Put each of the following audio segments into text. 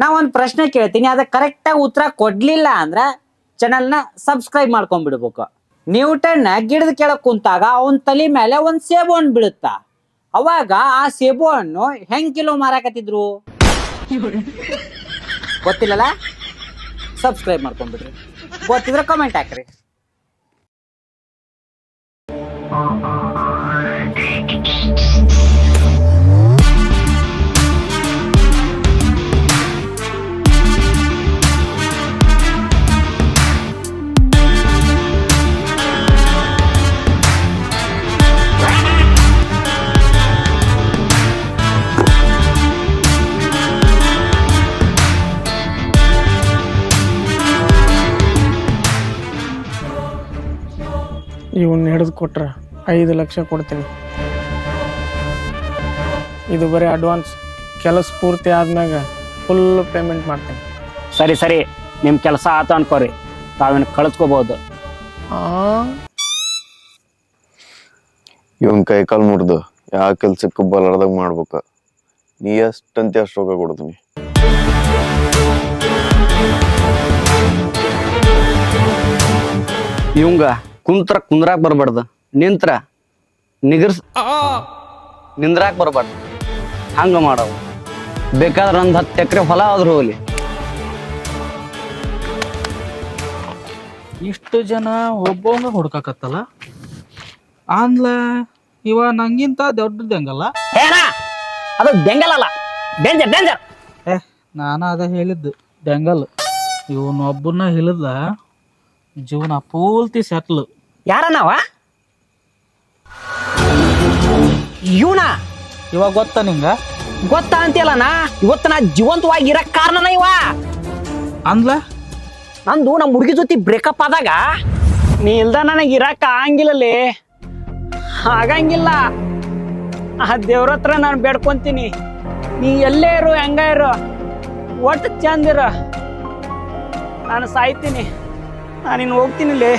ನಾ ಒಂದು ಪ್ರಶ್ನೆ ಕೇಳ್ತೀನಿ ಅದಕ್ಕೆ ಕರೆಕ್ಟಾಗಿ ಉತ್ತರ ಕೊಡ್ಲಿಲ್ಲ ಅಂದ್ರ ಚಾನಲ್ನ ಸಬ್ಸ್ಕ್ರೈಬ್ ಮಾಡ್ಕೊಂಡ್ಬಿಡ್ಬೇಕು. ನ್ಯೂಟನ್ ಗಿಡದ ಕೆಳಗೆ ಕುಂತಾಗ ಅವನ ತಲೆ ಮೇಲೆ ಒಂದ್ ಸೇಬು ಹಣ್ಣು ಬೀಳುತ್ತ. ಅವಾಗ ಆ ಸೇಬು ಹಣ್ಣು ಹೆಂಗ್ ಕಿಲೋ ಮಾರಾಕತ್ತಿದ್ರು? ಗೊತ್ತಿಲ್ಲಲ್ಲ? ಸಬ್ಸ್ಕ್ರೈಬ್ ಮಾಡ್ಕೊಂಡ್ಬಿಡ್ರಿ. ಗೊತ್ತಿದ್ರೆ ಕಮೆಂಟ್ ಹಾಕ್ರಿ. ಇವನ್ನ ಹಿಡಿದು ಕೊಟ್ರೆ ಐದು ಲಕ್ಷ ಕೊಡ್ತೀನಿ. ಇದು ಬರೀ ಅಡ್ವಾನ್ಸ್ ಕೆಲಸ ಪೂರ್ತಿ ಆದ್ಮ್ಯಾಗ ಫುಲ್ ಪೇಮೆಂಟ್ ಮಾಡ್ತೀನಿ. ಸರಿ ಸರಿ. ನಿಮ್ಮ ಕೆಲಸ ಆತ ಅನ್ಕೋರಿ. ತಾವೇನು ಕಳಿಸ್ಕೋಬಹುದು ಆ? ಇವನ್ ಕೈ ಕಾಲು ಮುರಿದು ಯಾವ ಕೆಲ್ಸಕ್ಕೂ ಬಲಾರ್ದಾಗ ಮಾಡ್ಬೇಕು. ನೀ ಎಷ್ಟಂತೆ ಅಷ್ಟು ರೊಕ್ಕ ಕೊಡ್ತೀನಿ? ಇವಂಗ ಕುಂತ್ರ ಕುಂದ್ರಾಕ್ ಬರ್ಬಾರ್ದು. ನಿಂತ್ರ ನಿಗರ್ಸ್ ನಿಂದ್ರಾಕ್ ಬರ್ಬಾರ್ದು. ಹಂಗ ಮಾಡವು ಬೇಕಾದ್ರೆ ಒಂದು ಹತ್ತು ಎಕರೆ ಹೊಲ ಆದ್ರೂ ಹೋಗ್ಲಿ. ಇಷ್ಟು ಜನ ಒಬ್ಬವಂಗ ಹುಡ್ಕಾಕತ್ತಲ್ಲ? ಆನ್ಲ ಇವ ನಂಗಿಂತ ದೊಡ್ಡದಂಗಲ್ಲ ಏನ ಅದು ಬೆಂಗಲಲ್ಲ ಡೇಂಜರ್ ಡೇಂಜರ್. ಏ ನಾನು ಅದ ಹೇಳಿದ್ದು ಡೆಂಗಲ್ ಇವನೊಬ್ಬನ ಹಿಡಿದ ಜೀವನ ಪೂರ್ತಿ ಸೆಟ್ಲ್ ಯಾರ ನಾವ? ಇವನ. ಇವಾಗ ಗೊತ್ತಾ ನಿಂಗ? ಗೊತ್ತಾ ಅಂತೀಯಲ್ಲ ನಾ? ಇವತ್ತು ನಾ ಜೀವಂತವಾಗಿ ಇರಕ್ ಕಾರಣನ ಇವ. ಅಂದ್ಲ? ನಂದು ನಮ್ಮ ಹುಡುಗಿ ಜೊತೆ ಬ್ರೇಕಪ್ ಆದಾಗ ನೀ ಇಲ್ದ ನನಗೆ ಇರಕ್ ಆಗಂಗಿಲ್ಲಲೇ. ಆಗಂಗಿಲ್ಲ. ಆ ದೇವ್ರ ಹತ್ರ ನಾನು ಬೇಡ್ಕೊಂತೀನಿ. ನೀ ಎಲ್ಲೇ ಇರು ಹೆಂಗ ಇರು. ಒಟ್ಟು ಚಂದ ಇರು. ನಾನು ಸಾಯ್ತೀನಿ. ನಾನು ನೀನು ಹೋಗ್ತೀನಿ ಲೇ.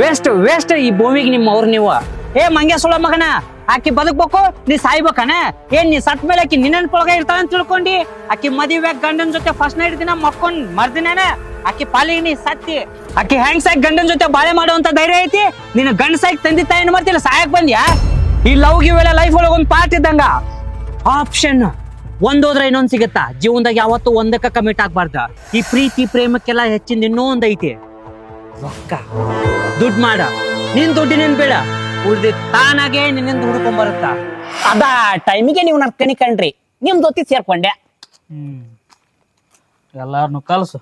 ವೇಸ್ಟ್ ವೇಸ್ಟ್ ಈ ಭೂಮಿಗೆ ನಿಮ್ಮ ಅವ್ರು ನೀವು. ಏ ಮಂಗೆ ಸುಳ ಮಗನ, ಆಕಿ ಬದುಕ್ಬೇಕು, ನೀ ಸಾಯ್ಬೇಕನ? ಏನ್ ನೀ ಸತ್ ಮೇಲೆ ಆಕಿ ನಿನ್ನ ಪೊಳಗ ಇರ್ತಾಳ ಅಂತ ತಿಳ್ಕೊಂಡಿ? ಆಕಿ ಮದುವೆ ಗಂಡನ ಜೊತೆ ಫಸ್ಟ್ ನೈಟ್ ದಿನ ಮಕ್ಕೊಂಡ್ ಮರ್ದಿನೇನ? ಆಕಿ ಪಾಲಿಗೆ ನೀ ಸತ್ತಿ ಹ್ಯಾಂಗ್ ಸಾಕ್ ಗಂಡನ ಜೊತೆ ಬಾಳೆ ಮಾಡುವಂತ ಧೈರ್ಯ ಐತಿ? ನಿನ್ನ ಗಂಡ ಸಾಯ್ಕ್ ತಂದಿ ತಾಯಿನ ಮಾಡ್ತಿಲ್ಲ? ಸಾಯಕ್ ಬಂದ್ಯಾ? ಈ ಲವ್ ಇವೆಲ್ಲ ಲೈಫ್ ಒಳಗ ಒಂದ್ ಪಾರ್ಟ್ ಇದ್ದಂಗ. ಆಪ್ಷನ್ ಒಂದೋದ್ರೆ ಇನ್ನೊಂದ್ ಸಿಗತ್ತಾ? ಜೀವನದಾಗ ಯಾವತ್ತು ಒಂದಕ್ಕ ಕಮಿಟ್ ಆಗ್ಬಾರ್ದ. ಈ ಪ್ರೀತಿ, ಪ್ರೇಮಕ್ಕೆಲ್ಲ ಹೆಚ್ಚಿನ ಇನ್ನೂ ಒಂದ್ ಐತಿ. ರೊಕ್ಕ. ದುಡ್ಡು ಮಾಡ. ನಿನ್ ದುಡ್ಡು ನಿನ್ ಬೇಡ? ಉಳ್ದಿ ತಾನಾಗೆ ನಿನ್ನಿಂದ ಹುಡ್ಕೊಂಡ್ ಬರುತ್ತ? ಅದ ಟೈಮಿಗೆ ನೀವು ನಡ್ಕಣಿ ಕಣ್ರಿ. ನಿಮ್ ಜೊತೆ ಸೇರ್ಕೊಂಡೆ. ಹ್ಮ್. ಎಲ್ಲಾರನು ಕಲ್ಸು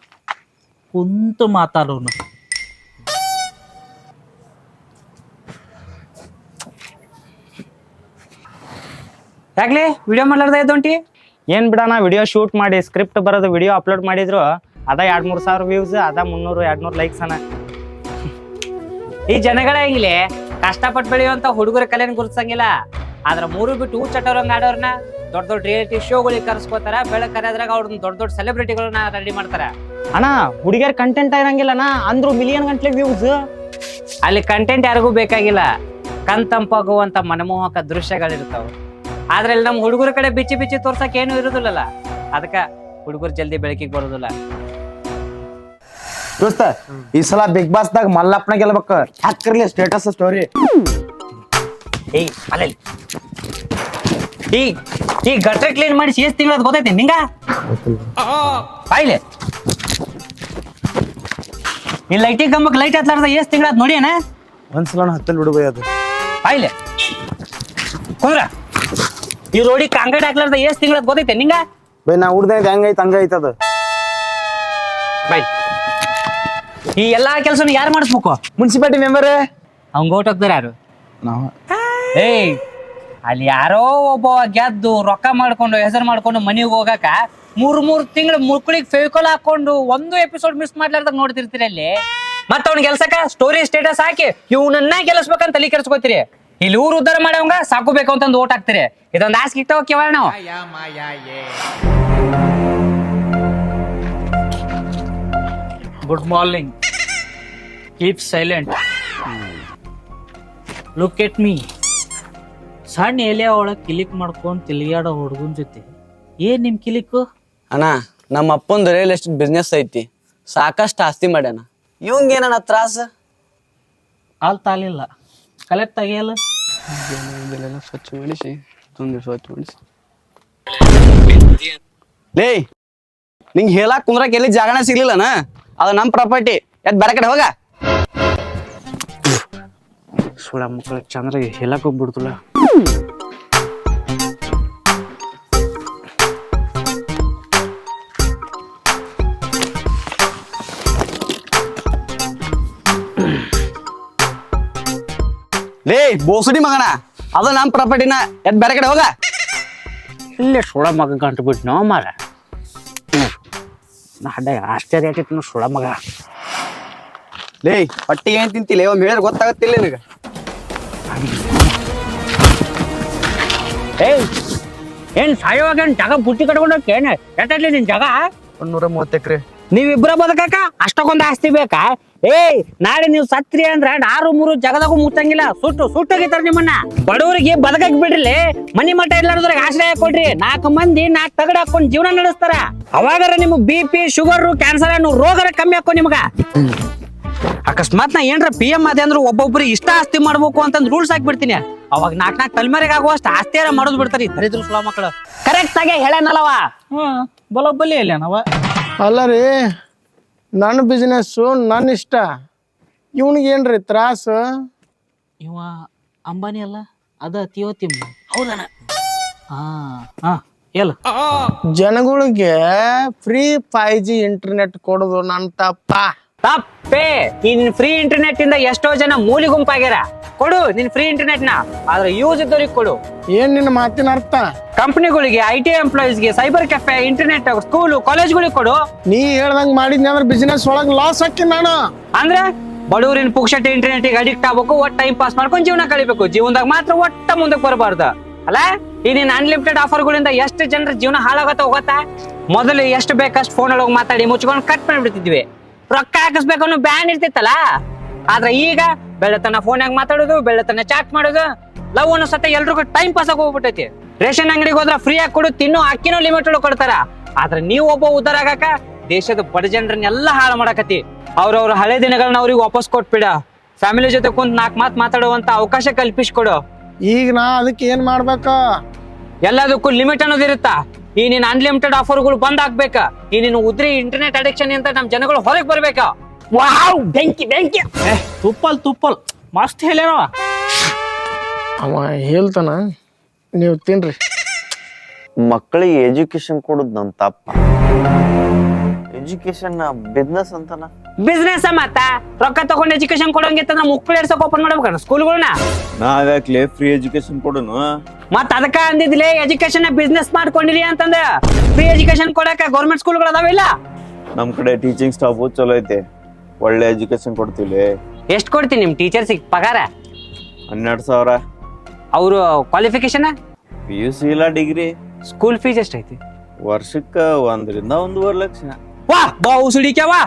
ಕುಂತು ಮಾತಾಡೋನು. ಯಾಕ್ಲಿ? ವಿಡಿಯೋ ಮಾಡ್ಲಾರ್ದ ಎದ್ದೊಂಟಿ ಏನ್ ಬಿಡೋಣ ವಿಡಿಯೋ ಶೂಟ್ ಮಾಡಿ ಸ್ಕ್ರಿಪ್ಟ್ ಬರೋದು ವಿಡಿಯೋ ಅಪ್ಲೋಡ್ ಮಾಡಿದ್ರು ಅದ ಎರಡ್ ಮೂರ್ ಸಾವಿರ ವ್ಯೂಸ್ ಅದ ಮುನ್ನೂರು ಎರಡ್ ನೂರು ಲೈಕ್ಸ್ ಅನ. ಈ ಜನಗಳಾಗಿಲಿ ಕಷ್ಟಪಟ್ಟು ಬೆಳೆಯುವಂತ ಹುಡುಗರ ಕಲೆನ ಗುರುತಿಸಂಗಿಲ್ಲ. ಆದ್ರ ಮೂರು ಬಿಟ್ಟು ಹೂ ಚಟೋರಂಗ್ ಆಡೋರ್ನ ದೊಡ್ಡ ದೊಡ್ಡ ರಿಯಾಲಿಟಿ ಶೋಗಳಿಗೆ ಕರೆಸ್ಕೋತಾರೆ. ಬೆಳಕ್ ಕರೆದ್ರಾಗ ಅವ್ರನ್ನ ದೊಡ್ಡ ದೊಡ್ಡ ಸೆಲೆಬ್ರಿಟಿಗಳನ್ನ ರೆಡಿ ಮಾಡ್ತಾರೆ. ಅಣ್ಣ ಹುಡುಗಿಯರ್ ಕಂಟೆಂಟ್ ಇರಂಗಿಲ್ಲನ ಅಂದ್ರು ಮಿಲಿಯನ್ ಗಂಟ್ಲೆ ವ್ಯೂಸ್ ಅಲ್ಲಿ ಕಂಟೆಂಟ್ ಯಾರಿಗೂ ಬೇಕಾಗಿಲ್ಲ. ಕಣ್ತಂಪಾಗುವಂತ ಮನಮೋಹಕ ದೃಶ್ಯಗಳಿರ್ತಾವ. ಆದ್ರೆ ಇಲ್ಲಿ ನಮ್ಮ ಹುಡುಗರ ಕಡೆ ಬಿಚ್ಚಿ ಬಿಚ್ಚಿ ತೋರ್ಸಕ್ ಏನು ಇರುದಿಲ್ಲಲ್ಲ. ಅದಕ್ಕ ಹುಡುಗರು ಜಲ್ದಿ ಬೆಳಕಿಗೆ ಬರೋದಿಲ್ಲ. ದೋಸ್ತ ಈ ಸಲ ಬಿಗ್ ಬಾಸ್ ದಾಗ ಮಲ್ಲಪ್ಪನ ಗೆಲ್ಬೇಕು. ಹಾಕಿರ್ಲಿ ಸ್ಟೇಟಸ್ ಸ್ಟೋರಿ ಏಯ್ ಅಲ್ಲಲ್ಲಿ ಈ ಈ ಗಟ್ರೆ ಕ್ಲೀನ್ ಮಾಡಿ ಎಷ್ಟು ತಿಂಗಳದ ಗೊತ್ತೈತಿ ನಿಂಗ? ಬಾಯ್ಲೆ. ಈ ಲೈಟಿ ಕಂಬಕ್ಕೆ ಲೈಟ್ ಹತ್ಲಾರ್ದ ಎಷ್ಟು ತಿಂಗಳದ ನೋಡಿ ಅಣ್ಣ. ಒಂದ್ಸಲ ಹತ್ತಲ್ ಬಿಡು ಅದು. ಆಯ್ಲೆ ಕುಂದ್ರ. ಈ ರೋಡಿ ಕಾಂಕ್ರೀಟ್ ಹಾಕ್ಲಾರ್ದ ಎಷ್ಟು ತಿಂಗಳದ ಗೊತ್ತೈತೆ ನಿಂಗ? ಬೈ ನಾ ಹುಡ್ದಂಗೆ ಹೆಂಗೈತೆ ಹಂಗೈತೆ ಅದು. ಬೈ ಈ ಎಲ್ಲಾ ಕೆಲಸನ ಯಾರು ಮಾಡಿಸ್ಬೇಕು? ಮುನ್ಸಿಪಾಲಿಟಿ ಮೆಂಬರ್ ಅವ್ನ್ ಓಟ್ ಹಾಕ್ತಾರ ಯಾರು? ನಾವು. ಏಯ್. ಅಲ್ಲಿ ಯಾರೋ ಒಬ್ಬ ಗೆದ್ದು ರೊಕ್ಕ ಮಾಡ್ಕೊಂಡು ಹೆಸರು ಮಾಡ್ಕೊಂಡು ಮನೆಗೆ ಹೋಗಾಕ ಮೂರ್ ಮೂರ್ ತಿಂಗಳು ಮುಕ್ಳಿಗೆ ಫೇವಿಕೋಲ್ ಹಾಕೊಂಡು ಒಂದು ಎಪಿಸೋಡ್ ಮಿಸ್ ಮಾಡ್ಲಾರ್ದಾಗ ನೋಡ್ತಿರ್ತೀರಿ ಅಲ್ಲಿ. ಮತ್ತ ಅವ್ನ ಗೆಲ್ಸಕ ಸ್ಟೋರಿ ಸ್ಟೇಟಸ್ ಹಾಕಿ ಇವನನ್ನ ಗೆಲ್ಲಿಸ್ಬೇಕಂತ ತಲೆ ಕೆರ್ಸ್ಕೊತೀರಿ ಇಲ್ಲಿ ಊರು ಉದ್ದಾರ ಮಾಡವಂಗ ಸಾಕು ಬೇಕು ಅಂತಂದು ಓಟ್ ಹಾಕ್ತೀರಿ. ಇದೊಂದು ಆಸ್ಕ್ ಇಟ್ಟ ಕೇವಲ ನಾವು good morning keep silent look at me ಸಣ್ಣ ಎಲೆ ಒಳಗೆ ಕಿಲಿಕ್ ಮಾಡ್ಕೊಂಡು ತಿಲಿಯಾಡೋ ಹುಡುಗನ ಜೊತೆ. ಏನ್ ನಿಮ್ ಕ್ಲಿಕ್? ಅಣ್ಣ ನಮ್ಮ ಅಪ್ಪಂದು ರಿಯಲ್ ಎಸ್ಟೇಟ್ ಬಿಸ್ನೆಸ್ ಐತಿ. ಸಾಕಷ್ಟು ಆಸ್ತಿ ಮಾಡ್ಯಾನ. ಇವಂಗ ಏನಣ್ಣ ತ್ರಾಸ? ಹಾಲ್ ತಾಲಿಲ್ಲ. ಕಲೆಕ್ಟ್ ತೆಗಿಯಲ್ಲ? ಇದೆಲ್ಲ ಸ್ವಚ್ಛ ಮಾಡಿಸಿ ತುಂಬ ಸ್ವಚ್ಛ ಮಾಡಿಸಿ ಲೇ ನಿಂಗೆ ಹೇಳಕ್ ಕುಂದ್ರಕ್ ಎಲ್ಲಿ ಜಾಗನ ಸಿಗ್ಲಿಲ್ಲನ? ಅದು ನಮ್ಮ ಪ್ರಾಪರ್ಟಿ ಎದ್ ಬೇರೆ ಕಡೆ ಹೋಗ. ಸುಳ ಮಕ್ಕಳ ಚಂದ್ರ ಹೇಳಕ್ ಹೋಗ್ಬಿಡ್ತಲ್ಲ. ಲೇ ಬೋಸಡಿ ಮಗನ ಅದು ನಮ್ಮ ಪ್ರಾಪರ್ಟಿನ ಎದ್ ಬೇರೆ ಕಡೆ ಹೋಗ. ಇಲ್ಲೇ ಸುಳ ಮಗ ಗಂಟು ಬಿಟ್ಟು ನೋ ಮಾರ ಅಡ್ಡ ಆಶ್ಚರ್ಯ ಆಕೈತಿ ಸುಳ ಮಗ. ಲೇ ಪಟ್ಟಿ ಏನ್ ತಿಂತಿಲ್ಲ ಒಮ್ಮೆ ಹೇಳಿದ್ರೆ ಗೊತ್ತಾಗತ್ತಿಲ್ಲ ನಿನಗೆ. ಏಯ್ ಏನ್ ಸಾಯೋವಾಗ ಏನ್ ಜಾಗ ಕಟ್ಕೊಂಡೋಕೆ? ಏನ್ ಎಟ್ಟಲ್ಲಿ ನಿನ್ ಜಾಗ? ಒಂದೂರ ಮೂವತ್ತು ಎಕರೆ. ನೀವಿಬ್ರ ಬದಕಾಕ ಅಷ್ಟಕ್ಕೊಂದು ಆಸ್ತಿ ಬೇಕಾ? ಏಯ್ ನಾಳೆ ನೀವು ಸತ್ರಿ ಅಂದ್ರ ಆರು ಮೂರು ಜಗದಾಗೂ ಮುಟ್ಟಂಗಿಲ್ಲ ಸುಟ್ಟು ಸುಟ್ಟೋಗಿತಾರ ನಿಮ್ಮನ್ನ. ಬಡವರಿಗೆ ಬದಕಕ್ ಬಿಡ್ರಿ. ಮನಿ ಮಠ ಇಲ್ಲಾರದ್ರಾಗ ಆಶ್ರಯ ಕೊಡ್ರಿ. ನಾಲ್ಕು ಮಂದಿ ನಾಲ್ಕು ತಗಡ ಹಾಕೊಂಡ್ ಜೀವನ ನಡೆಸ್ತಾರ. ಅವಾಗಾರ ನಿಮ್ ಬಿ ಪಿ ಶುಗರ್ ಕ್ಯಾನ್ಸರ್ ಅನ್ನೋ ರೋಗರ ಕಮ್ಮಿ ಹಾಕೋ ನಿಮ್ಗ. ಅಕಸ್ಮಾತ್ ನಾ ಏನ್ರ ಪಿ ಎಂ ಅದೇ ಅಂದ್ರೆ ಒಬ್ಬೊಬ್ರಿಗೆ ಇಷ್ಟ ಆಸ್ತಿ ಮಾಡ್ಬೇಕು ಅಂತಂದ್ ರೂಲ್ಸ್ ಹಾಕ್ಬಿಡ್ತೀನಿ. ಅವಾಗ ನಾಲ್ಕು ನಾಲ್ ತಲೆಮಾರಿಗೆ ಆಗುವಷ್ಟು ಆಸ್ತಿಯಾರ ಮಾಡೋದ್ ಬಿಡ್ತಾರಿ ದರಿದ್ರ ಸುಳ ಮಕ್ಕಳು ಕರೆಕ್ಟ್ ಆಗಿ ಹೇಳನಲ್ಲವ ಹ್ಮ್ ಬಲೋಬ್ಬಲಿ ಇಲ್ಲ ನಾವ. ಅಲ್ಲ ರೀ ನನ್ನ ಬಿಸ್ನೆಸ್ಸು ನನ್ನ ಇಷ್ಟ. ಇವ್ನಿಗೆ ಏನ್ರಿ ತ್ರಾಸ? ಇವ ಅಂಬಾನಿ ಅಲ್ಲ ಅದ ಅತಿಯೋ ತಿಮ್ಮ ಹೌದನ? ಹಾ ಹಾ ಹೇಳು. ಜನಗಳಿಗೆ ಫ್ರೀ ಫೈವ್ ಜಿ ಇಂಟರ್ನೆಟ್ ಕೊಡೋದು ನನ್ನ ತಪ್ಪ. ತಪ್ಪೇ. ನಿನ್ ಫ್ರೀ ಇಂಟರ್ನೆಟ್ ಇಂದ ಎಷ್ಟೋ ಜನ ಮೂಲಿ ಗುಂಪಾಗ್ಯಾರ. ಕೊಡು ನಿನ್ ಫ್ರೀ ಇಂಟರ್ನೆಟ್ನ. ಆದ್ರೆ ಯೂಸ್ ಇದ್ದವ್ರಿಗೆ ಕೊಡು. ಏನ್ ನಿನ್ನ ಮಾತಿನ ಅರ್ಥ? ಕಂಪನಿಗಳಿಗೆ ಐ ಟಿ ಎಂಪ್ಲಾಯೀಸ್ಗೆ ಸೈಬರ್ ಕೆಫೆ ಇಂಟರ್ನೆಟ್ ಸ್ಕೂಲು ಕಾಲೇಜ್ಗಳಿಗೆ ಕೊಡು. ನೀ ಹೇಳ್ದಂಗ್ ಮಾಡಿದ್ನಿ ಅಂದ್ರೆ ಬಿಸ್ನೆಸ್ ಒಳಗ್ ಲಾಸ್ ಹಾಕಿ ನಾನು. ಅಂದ್ರೆ ಬಡವರಿನ ಪುಕ್ಷಟೆ ಇಂಟರ್ನೆಟ್ಗೆ ಅಡಿಕ್ಟ್ ಆಗ್ಬೇಕು ಒಟ್ ಟೈಮ್ ಪಾಸ್ ಮಾಡ್ಕೊಂಡು ಜೀವನ ಕಳಿಬೇಕು. ಜೀವನದಾಗ ಮಾತ್ರ ಒಟ್ಟ ಮುಂದಕ್ಕೆ ಬರಬಾರ್ದು. ಅಲ್ಲ? ಈ ನೀನ್ ಅನ್ಲಿಮಿಟೆಡ್ ಆಫರ್ಗಳಿಂದ ಎಷ್ಟು ಜನರ ಜೀವನ ಹಾಳಾಗತ್ತ ಹೋಗತ್ತಾ ಮೊದಲು ಎಷ್ಟು ಬೇಕಷ್ಟು ಫೋನ್ ಒಳಗೆ ಮಾತಾಡಿ ಮುಚ್ಕೊಂಡು ಕಟ್ ಮಾಡಿಬಿಡ್ತಿದ್ವಿ. ರೊಕ್ಕ ಹಾಕಿಸ್ಬೇಕು ಅನ್ನೋ ಬ್ಯಾನ್ ಇರ್ತಿತ್ತಲ್ಲ? ಆದ್ರೆ ಈಗ ಬೆಳತನ ಫೋನ್ಯಾಗ ಮಾತಾಡೋದು ಬೆಳತನ ಚಾಟ್ ಮಾಡೋದು ಲವ್ ಅನ್ನೋ ಸತ ಎಲ್ರಿಗೂ ಟೈಮ್ ಪಾಸ್ ಆಗಿ ಹೋಗ್ಬಿಟ್ಟೈತಿ. ರೇಷನ್ ಅಂಗಡಿಗೆ ಹೋದ್ರ ಫ್ರೀ ಆಗಿ ಕೊಡು ತಿನ್ನೋ ಅಕ್ಕಿನೂ ಲಿಮಿಟ್ ಒಳಗೆ ಕೊಡ್ತಾರ. ಆದ್ರೆ ನೀವು ಒಬ್ಬ ಉದ್ದಾರ ಆಗಾಕ ದೇಶದ ಬಡ ಜನರನ್ನೆಲ್ಲ ಹಾಳು ಮಾಡಕತ್ತಿ. ಅವ್ರವ್ರ ಹಳೆ ದಿನಗಳನ್ನ ಅವ್ರಿಗೆ ವಾಪಸ್ ಕೊಟ್ಬಿಡ. ಫ್ಯಾಮಿಲಿ ಜೊತೆ ಕುಂತ ನಾಲ್ಕು ಮಾತು ಮಾತಾಡುವಂತ ಅವಕಾಶ ಕಲ್ಪಿಸ್ಕೊಡು. ಈಗ ನಾ ಅದಕ್ಕೆ ಏನ್ ಮಾಡ್ಬೇಕ? ಎಲ್ಲದಕ್ಕೂ ಲಿಮಿಟ್ ಅನ್ನೋದಿರುತ್ತ? ಈ ನಿನ್ನ ಅನ್ಲಿಮಿಟೆಡ್ ಆಫರ್ಗಳು ಬಂದ್ ಆಗ್ಬೇಕಾ. ಈ ನಿನ್ನ ಉದ್ರಿ ಇಂಟರ್ನೆಟ್ ಅಡಿಕ್ಷನ್ ಅಂತ ನಮ್ ಜನಗಳು ಹೊರಗೆ ಬರ್ಬೇಕಾ. ವಾವ್ ಬೆಂಕಿ ಬೆಂಕಿ. ತುಪ್ಪಲ್ ತುಪ್ಪಲ್. ಮಸ್ತ್ ಹೇಳ್ಯಾನವ. ಅವ ಹೇಳ್ತಾನ ನೀವು ತಿನ್ರಿ. ಮಕ್ಕಳಿಗೆ ಎಜುಕೇಶನ್ ಕೊಡೋದು ನನ್ನ ತಪ್ಪ. ಎಜುಕೇಶನ್ ಬಿಸ್ನೆಸ್ ಅಂತನ? ಬಿಸ್ನೆಸ್ ಮತ್ತ ರೊಕ್ಕ ತಗೊಂಡ್ ಎಜುಕೇಶನ್ ಕೊಡಂಗಿತ್ತಂದ್ರ ಮುಕ್ ಪ್ಲೇಯರ್ಸ್ ಓಪನ್ ಮಾಡ್ಬೇಕಣ್ಣ ಸ್ಕೂಲ್ಗಳನ್ನ ನಾವ್ಯಾಕ್ಲೆ ಫ್ರೀ ಎಜುಕೇಶನ್ ಕೊಡೋನು? ಮತ್ ಅದಕ್ಕ ಅಂದಿದ್ಲೆ ಎಜುಕೇಶನ್ ಬಿಸ್ನೆಸ್ ಮಾಡ್ಕೊಂಡಿರಿ ಅಂತಂದ ಫ್ರೀ ಎಜುಕೇಶನ್ ಕೊಡಕ ಗೌರ್ಮೆಂಟ್ ಸ್ಕೂಲ್ಗಳು ಅದಾವಿಲ್ಲ ನಮ್ ಕಡೆ ಟೀಚಿಂಗ್ ಸ್ಟಾಫ್ ಚಲೋ ಐತೆ. ಒಳ್ಳೆ ಎಜುಕೇಶನ್ ಕೊಡ್ತೀವಿ. ಎಷ್ಟ್ ಕೊಡ್ತೀನಿ ನಿಮ್ ಟೀಚರ್ಸಿಗೆ ಪಗಾರ? ಹನ್ನೆರಡು ಸಾವಿರ. ಅವರು ಕ್ವಾಲಿಫಿಕೇಶನ್ ಪಿ ಯು ಸಿ ಇಲ್ಲ ಡಿಗ್ರಿ ಸ್ಕೂಲ್ ಫೀಸ್ ಎಷ್ಟೈತಿ ವರ್ಷಕ್ಕ ಒಂದರಿಂದ ಒಂದೂವರೆ ಲಕ್ಷ. ವಾ ಬಾ ವಾ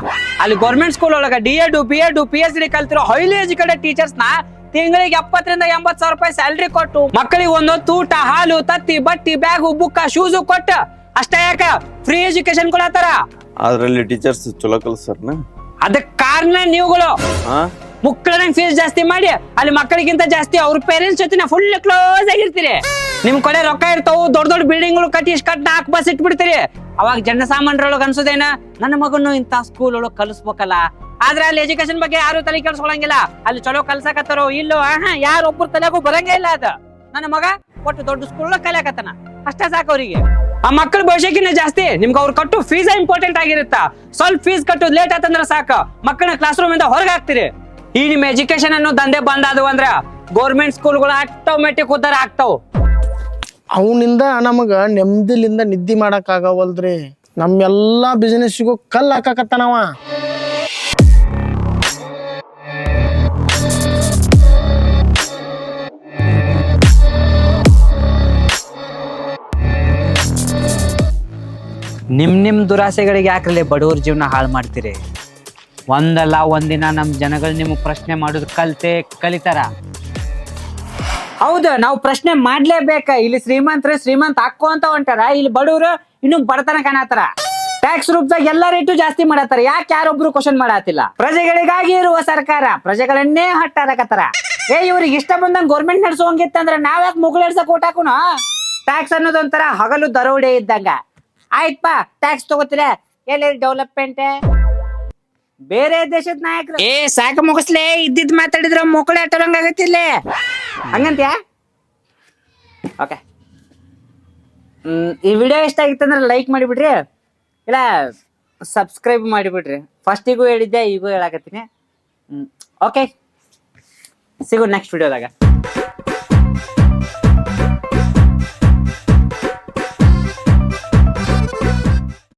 ಅಲ್ಲಿ ಗೌರ್ಮೆಂಟ್ ಸ್ಕೂಲ್ ಒಳಗೆ D Ed B Ed P H D ಕಲ್ತಿರೋ highly educated ಟೀಚರ್ಸ್ನ ತಿಂಗಳಿಗೆ ಎಪ್ಪತ್ತರಿಂದ ಎಂಬತ್ತು ಸಾವಿರ ರೂಪಾಯಿ ಸ್ಯಾಲ್ರಿ ಕೊಟ್ಟು ಮಕ್ಕಳಿಗೆ ಒಂದೊಂದು ಊಟ ಹಾಲು ತತ್ತಿ ಬಟ್ಟಿ ಬ್ಯಾಗು ಬುಕ್ಕ ಶೂಸು ಕೊಟ್ಟ. ಅಷ್ಟೇ ಯಾಕ? ಫ್ರೀ ಎಜುಕೇಶನ್ ಕೊಡತ್ತಾರ? ಅದರಲ್ಲಿ ಟೀಚರ್ಸ್ ಚಲೋ ಕಲ್ಸರ್ನ ಅದಕ್ಕೆ ಕಾರಣ ನೀವುಗಳು. ಹಾ ಮಕ್ಕಳನ್ನ ಫೀಸ್ ಜಾಸ್ತಿ ಮಾಡಿ, ಅಲ್ಲಿ ಮಕ್ಕಳಿಗಿಂತ ಜಾಸ್ತಿ ಅವ್ರ ಪೇರೆಂಟ್ಸ್ ಜೊತೆ ಫುಲ್ ಕ್ಲೋಸ್ ಆಗಿರ್ತೀರಿ ನಿಮ್ ಕಡೆ ರೊಕ್ಕ ಇರ್ತಾವು, ದೊಡ್ಡ ದೊಡ್ಡ ಬಿಲ್ಡಿಂಗ್ಗಳು ಕಟ್ಟಿ ಇಷ್ಟ ಕಟ್ ನಾಲ್ಕು ಬಸ್ ಇಟ್ಬಿಡ್ತೀರಿ. ಅವಾಗ ಜನಸಾಮಾನ್ಯರೊಳಗ ಅನ್ಸೋದೇನ, ನನ್ನ ಮಗನು ಇಂತ ಸ್ಕೂಲ್ ಒಳಗ್ ಕಲಿಸ್ಬೇಕಲ್ಲ. ಆದ್ರೆ ಅಲ್ಲಿ ಎಜುಕೇಶನ್ ಬಗ್ಗೆ ಯಾರು ತಲೆ ಕೆಡ್ಸ್ಕೊಳಂಗಿಲ್ಲ. ಅಲ್ಲಿ ಚಲೋ ಕಲ್ಸಕತ್ತಾರೋ ಇಲ್ಲೋ, ಆಹಾ ಯಾರೊಬ್ಬರು ತಲೆಗೂ ಬರಂಗೇ ಇಲ್ಲ ಅದ. ನನ್ನ ಮಗ ಒಟ್ಟು ದೊಡ್ಡ ಸ್ಕೂಲ್ ಕಲಿಯಾಕತ್ತಾನ. ಅಷ್ಟೇ ಸಾಕು ಅವರಿಗೆ. ಆ ಮಕ್ಕಳ ಭವಿಷ್ಯಕ್ಕಿಂತ ಜಾಸ್ತಿ, ನಿಮ್ಗೆ ಅವ್ರು ಕಟ್ಟು ಫೀಸ್ ಇಂಪಾರ್ಟೆಂಟ್ ಆಗಿರುತ್ತಾ? ಸ್ವಲ್ಪ ಫೀಸ್ ಕಟ್ಟು ಲೇಟ್ ಆತಂದ್ರೆ ಸಾಕು. ಮಕ್ಕಳನ್ನ ಕ್ಲಾಸ್ ರೂಮ್ ಇಂದ ಹೊರಗೆ ಹಾಕ್ತಿರಿ. ಈ ನಿಮ್ ಎಜುಕೇಶನ್ ಅನ್ನೋ ದಂಧೆ ಬಂದಾದವು ಅಂದ್ರ ಗೌರ್ಮೆಂಟ್ ಸ್ಕೂಲ್ಗಳು ಆಟೋಮೆಟಿಕ್ ಉದ್ದಾರ ಆಗ್ತಾವ್. ಅವನಿಂದ ನಮಗ ನೆಮ್ಮದಿಲಿಂದ ನಿದ್ದಿ ಮಾಡಕ್ ಆಗವಲ್ದ್ರಿ. ನಮ್ಮೆಲ್ಲಾ ಗು ಕಲ್ ಹಾಕಕತ್ತಾನವ ನಿಮ್ ನಿಮ್ ದುರಾಸೆಗಳಿಗೆ ಯಾಕ್ರಲ್ಲೇ ಬಡವ್ರ ಜೀವನ ಹಾಳು ಮಾಡ್ತೀರಿ? ಒಂದಲ್ಲ ಒಂದಿನ ನಮ್ಮ ಜನಗಳು ನಿಮಗೆ ಪ್ರಶ್ನೆ ಮಾಡೋದು ಕಲ್ತೆ, ಕಲಿತಾರ? ಹೌದು, ನಾವು ಪ್ರಶ್ನೆ ಮಾಡ್ಲೇಬೇಕ. ಇಲ್ಲಿ ಶ್ರೀಮಂತರು ಶ್ರೀಮಂತ ಹಾಕೋ ಅಂತ ಹೊಂಟಾರ. ಇಲ್ಲಿ ಬಡವರು ಇನ್ನು ಬಡತನ ಕಾಣತಾರ ಟ್ಯಾಕ್ಸ್ ರೂಪದಾಗ ಎಲ್ಲ ರೇಟು ಜಾಸ್ತಿ ಮಾಡತ್ತಾರ. ಯಾಕೆ ಯಾರೊಬ್ರು ಕ್ವಶನ್ ಮಾಡತ್ತಿಲ್ಲ ಪ್ರಜೆಗಳಿಗಾಗಿ ಇರುವ ಸರ್ಕಾರ. ಪ್ರಜೆಗಳನ್ನೇ ಹಟ್ಟಾರಕತ್ತಾರ ಏ, ಇವ್ರಿಗೆ ಇಷ್ಟ ಬಂದಂಗ್ ಗೌರ್ಮೆಂಟ್ ನಡ್ಸೋಂಗಿತ್ತಂದ್ರ ನಾವ್ಯಾಕೆ ಮುಗುಳೇಡ್ಸಕ್ ಊಟ ಹಾಕುನು ಟ್ಯಾಕ್ಸ್ ಅನ್ನೋದೊಂಥರ ಹಗಲು ದರೋಡೆ ಇದ್ದಂಗ. ಆಯ್ತಪ್ಪ ಟ್ಯಾಕ್ಸ್ ತಗೋತೀರ? ಎಲ್ಲಿ ಡೆವಲಪ್ಮೆಂಟ್ ಬೇರೆ ದೇಶದ ನಾಯಕರು. ಏ, ಸಾಕ ಮುಗಿಸ್ಲೇ. ಇದ್ದಿದ್ ಮಾತಾಡಿದ್ರ ಮೊಕ್ಕಳೆ ಆಗತ್ತಿಲ್ಲ ಹಂಗಂತ್ಯಾ? ಓಕೆ ಈ ವಿಡಿಯೋ ಇಷ್ಟ ಆಗಿತ್ತಂದ್ರೆ ಲೈಕ್ ಮಾಡಿಬಿಡ್ರಿ. ಇಲ್ಲ ಸಬ್ಸ್ಕ್ರೈಬ್ ಮಾಡಿಬಿಡ್ರಿ. ಫಸ್ಟಿಗೂ ಹೇಳಿದ್ದೆ, ಈಗೂ ಹೇಳಕತ್ತೀನಿ. ಓಕೆ ಸಿಗು ನೆಕ್ಸ್ಟ್ ವಿಡಿಯೋದಾಗ